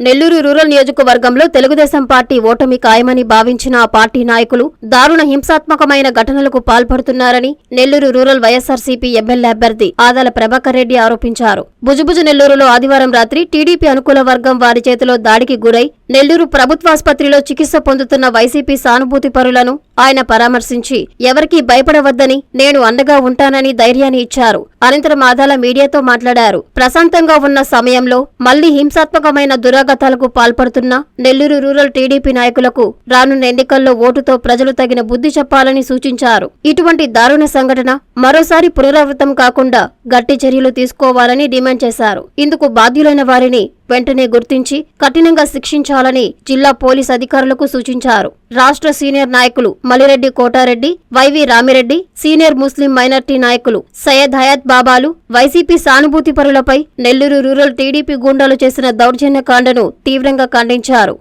Nellore rural నియోజకవర్గంలో Telugu Desam party ఓటమి ఖాయమని భావించిన ఆ పార్టీ నాయకులు దారుణ హింసాత్మకమైన ఘటనలకు పాల్పడుతున్నారని నెల్లూరు రూరల్ వైఎస్ఆర్సీపీ ఎమ్మెల్యే అభ్యర్థి ఆదాల ప్రభాకర్ రెడ్డి ఆరోపించారు. భుజుభుజు నెల్లూరులో ఆదివారం రాత్రి టీడీపీ అనుకూల వర్గం వారి చేతిలో దాడికి గురై నెల్లూరు ప్రభుత్వాసుపత్రిలో చికిత్స పొందుతున్న వైసీపీ సానుభూతి పరులను ఆయన పరామర్శించి ఎవరికీ భయపడవద్దని నేను అండగా ఉంటానని ధైర్యాన్ని ఇచ్చారు. అనంతరం ఆదాల మీడియాతో మాట్లాడారు. ప్రశాంతంగా ఉన్న సమయంలో మళ్ళీ హింసాత్మకమైన దురాగతాలకు పాల్పడుతున్న నెల్లూరు రూరల్ టీడీపీ నాయకులకు రానున్న ఎన్నికల్లో ఓటుతో ప్రజలు తగిన బుద్ధి చెప్పాలని సూచించారు. ఇటువంటి దారుణ సంఘటన మరోసారి పునరావృతం కాకుండా గట్టి చర్యలు తీసుకోవాలని డిమాండ్ చేశారు. ఇందుకు బాధ్యులైన వారిని వెంటనే గుర్తించి కఠినంగా శిక్షించాలని జిల్లా పోలీస్ అధికారులకు సూచించారు. రాష్ట్ర సీనియర్ నాయకులు Malireddy Kotareddy Y V Ramireddy senior Muslim minority నాయకులు సయ్యద్ హయాత్ బాబాలు వైసీపీ సానుభూతి పరులపై నెల్లూరు రూరల్ టీడీపీ గూండాలు చేసిన దౌర్జన్య కాండను తీవ్రంగా ఖండించారు.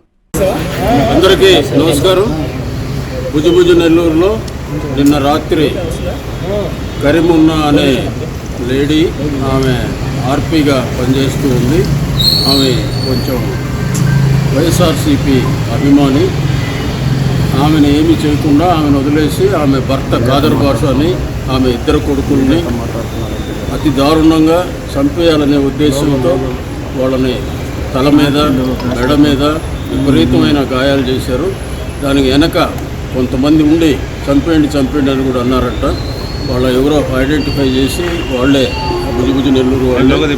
అందరికీ నమస్కారం. భుజభుజ నెల్లూరులో నిన్న రాత్రి అనే లేడీ ఆమె ఆర్పీగా పనిచేస్తూ ఉంది. ఆమె కొంచెం వైఎస్ఆర్సీపీ అభిమాని. ఆమెను ఏమి చేయకుండా ఆమెను వదిలేసి ఆమె భర్త కాదర్ భాష అని ఆమె ఇద్దరు కొడుకుల్ని అతి దారుణంగా చంపేయాలనే ఉద్దేశంతో వాళ్ళని తల మీద మెడ మీద విపరీతమైన గాయాలు చేశారు. దానికి వెనక కొంతమంది ఉండి చంపేయండి చంపేయండి అని కూడా అన్నారట. వాళ్ళ ఎవరో ఐడెంటిఫై చేసి వాళ్ళే భుజభుజ నెల్లూరు వాళ్ళే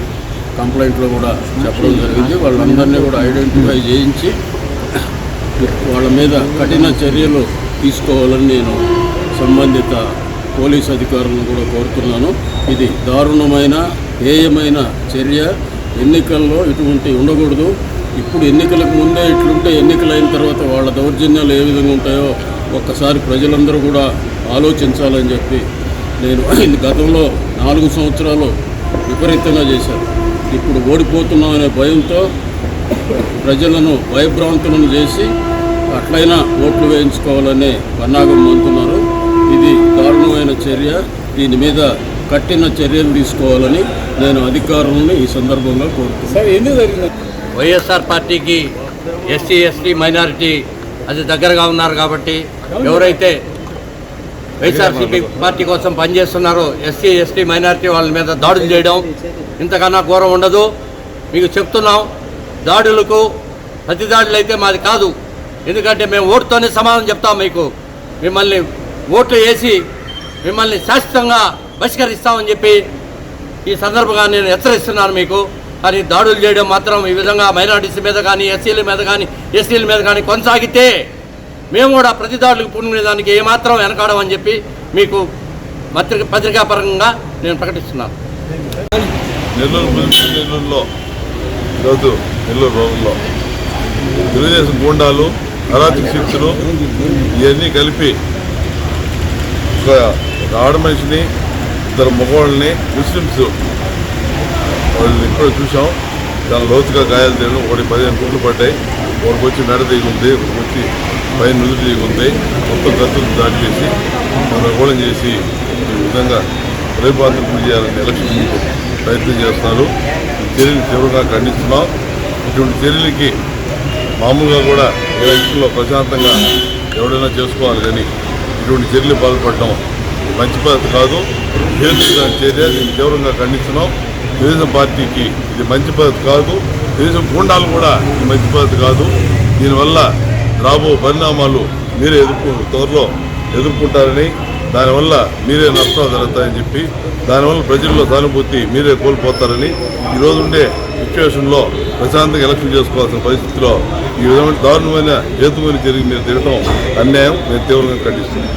కంప్లైంట్లో కూడా చెప్పడం జరిగింది. వాళ్ళందరినీ కూడా ఐడెంటిఫై చేయించి వాళ్ళ మీద కఠిన చర్యలు తీసుకోవాలని నేను సంబంధిత పోలీస్ అధికారులను కూడా కోరుతున్నాను. ఇది దారుణమైన హేయమైన చర్య. ఎన్నికల్లో ఇటువంటి ఉండకూడదు. ఇప్పుడు ఎన్నికలకు ముందే ఇట్లుంటే ఎన్నికలైన తర్వాత వాళ్ళ దౌర్జన్యాలు ఏ విధంగా ఉంటాయో ఒక్కసారి ప్రజలందరూ కూడా ఆలోచించాలని చెప్పి నేను గతంలో నాలుగు సంవత్సరాలు విపరీతంగా చేశాను. ఇప్పుడు ఓడిపోతున్నామనే భయంతో ప్రజలను భయభ్రాంతులను చేసి అట్లయినా ఓట్లు వేయించుకోవాలనే పన్నాగం మంతున్నారు ఇది దారుణమైన చర్య. దీని మీద కఠిన చర్యలు తీసుకోవాలని నేను అధికారులను ఈ సందర్భంగా కోరుతున్నాను. వైఎస్ఆర్ పార్టీకి ఎస్సీ ఎస్టీ మైనారిటీ అది దగ్గరగా ఉన్నారు కాబట్టి ఎవరైతే వైఎస్ఆర్సీపీ పార్టీ కోసం పనిచేస్తున్నారో. ఎస్సీ ఎస్టీ మైనారిటీ వాళ్ళ మీద దాడులు చేయడం ఇంతకన్నా ఘోరం ఉండదు. మీకు చెప్తున్నాం దాడులకు ప్రతి దాడులు అయితే మాది కాదు. ఎందుకంటే మేము ఓటుతోనే సమాధానం చెప్తాం మీకు. మిమ్మల్ని ఓట్లు వేసి మిమ్మల్ని శాశ్వతంగా బహిష్కరిస్తామని చెప్పి ఈ సందర్భంగా నేను హెచ్చరిస్తున్నాను మీకు. కానీ దాడులు చేయడం మాత్రం ఈ విధంగా మైనారిటీస్ మీద కానీ ఎస్సీల మీద కానీ ఎస్సీల మీద కానీ కొనసాగితే మేము కూడా ప్రతి దాడులకు పూనుకునేదానికి ఏమాత్రం వెనకాడమని చెప్పి మీకు పత్రిక పత్రికాపరంగా నేను ప్రకటిస్తున్నాను. నెల్లూరు నెల్లూరులో ఈరోజు నెల్లూరు రోజుల్లో తెలుగుదేశం గూండాలు అరాచక శక్తులు ఇవన్నీ కలిపి ఒక ఆడ మనిషిని ఇద్దరు మగవాళ్ళని ముస్లిమ్స్ వాళ్ళని ఇక్కడ చూసాం చాలా లోతుగా గాయాలు తీయడం ఒకటి పదిహేను గుండ్లు పడ్డాయి. ఒకరికి వచ్చి మెడ దిగుంది ఒకరికి వచ్చి పై నుదుటి ఉంటాయి మొత్తం ఖర్చులు దాడి చేసి గోళం చేసి ఈ విధంగా రేపాంతం చేయాలని ఎలక్షన్ ముందు ప్రయత్నం చేస్తున్నారు. ఈ చర్యలు తీవ్రంగా ఖండిస్తున్నాం. ఇటువంటి చర్యలకి మామూలుగా కూడా ఏ ప్రశాంతంగా ఎవడైనా చేసుకోవాలి కానీ ఇటువంటి చర్యలు పాల్పడడం మంచి పద్ధతి కాదు. హేతుగా చర్య దీన్ని తీవ్రంగా ఖండిస్తున్నాం. తెలుగుదేశం పార్టీకి ఇది మంచి పద్ధతి కాదు. తెలుగుదేశం గుండాలు కూడా ఇది మంచి పద్ధతి కాదు. దీనివల్ల రాబో పరిణామాలు మీరే ఎదుర్కొ త్వరలో ఎదుర్కొంటారని దానివల్ల మీరే నష్టాలు జరుగుతాయని చెప్పి దానివల్ల ప్రజల్లో సానుభూతి మీరే కోల్పోతారని ఈరోజు ఉండే సిచ్యువేషన్లో ప్రశాంతంగా ఎలక్షన్ చేసుకోవాల్సిన పరిస్థితిలో ఈ విధమైన దారుణమైన హేతుమని జరిగి మీరు తిరగడం అన్యాయం నేను తీవ్రంగా ఖండిస్తున్నాను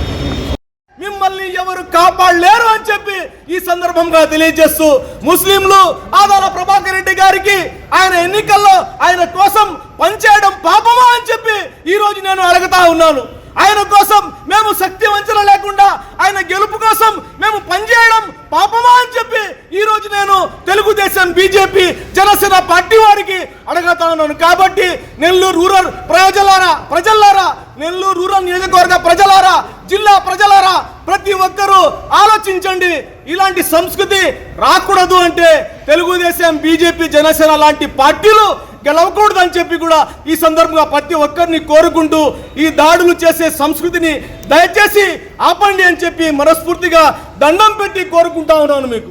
మిమ్మల్ని ఎవరు కాపాడలేరు అని చెప్పి ఈ సందర్భంగా తెలియజేస్తూ ముస్లింలు ఆదాల ప్రభాకర్ రెడ్డి గారికి ఆయన ఎన్నికల్లో ఆయన కోసం పనిచేయడం పాపమా అని చెప్పి ఈ రోజు నేను అడుగుతా ఉన్నాను. ఆయన కోసం మేము శక్తి వంచన లేకుండా ఆయన గెలుపు కోసం మేము పనిచేయడం పాపమా అని చెప్పి ఈ రోజు నేను తెలుగుదేశం బీజేపీ జనసేన పార్టీ వారికి అడగతా ఉన్నాను. కాబట్టి నెల్లూరు రూరల్ ప్రజలారా ప్రజల్లారా నెల్లూరు రూరల్ నియోజకవర్గ ప్రజలారా జిల్లా ప్రజలారా ప్రతి ఒక్కరూ ఆలోచించండి. ఇలాంటి సంస్కృతి రాకూడదు అంటే తెలుగుదేశం బీజేపీ జనసేన లాంటి పార్టీలు గెలవకూడదని చెప్పి కూడా ఈ సందర్భంగా ప్రతి ఒక్కరిని కోరుకుంటూ ఈ దాడులు చేసే సంస్కృతిని దయచేసి ఆపండి అని చెప్పి మనస్ఫూర్తిగా దండం పెట్టి కోరుకుంటా ఉన్నాను మీకు.